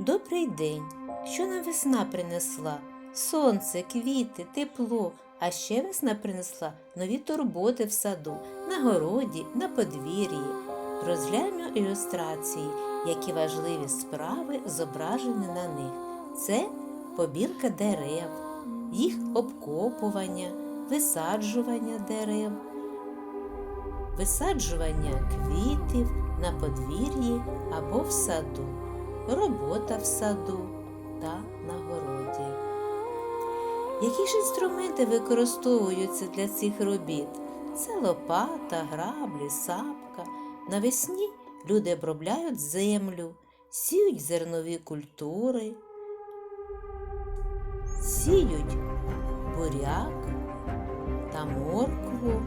Добрий день, що нам весна принесла? Сонце, квіти, тепло, а ще весна принесла нові турботи в саду, на городі, на подвір'ї. Розгляньмо ілюстрації, які важливі справи зображені на них. Це побірка дерев, їх обкопування, висаджування дерев, висаджування квітів на подвір'ї або в саду, робота в саду та на городі. Які ж інструменти використовуються для цих робіт? Це лопата, граблі, сапка. Навесні люди обробляють землю, сіють зернові культури, сіють буряк та моркву,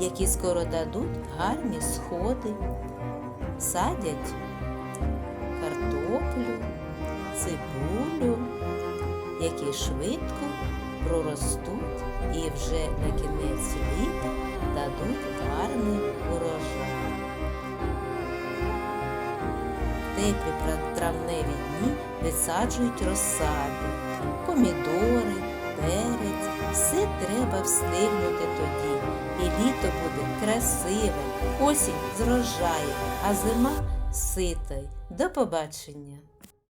які скоро дадуть гарні сходи, садять цибулю, які швидко проростуть і вже на кінець літа дадуть гарний урожай. Теплі травневі дні висаджують розсаду, помідори, перець. Все треба встигнути тоді. І літо буде красиве, осінь з врожаєм, а зима ситою. До побачення!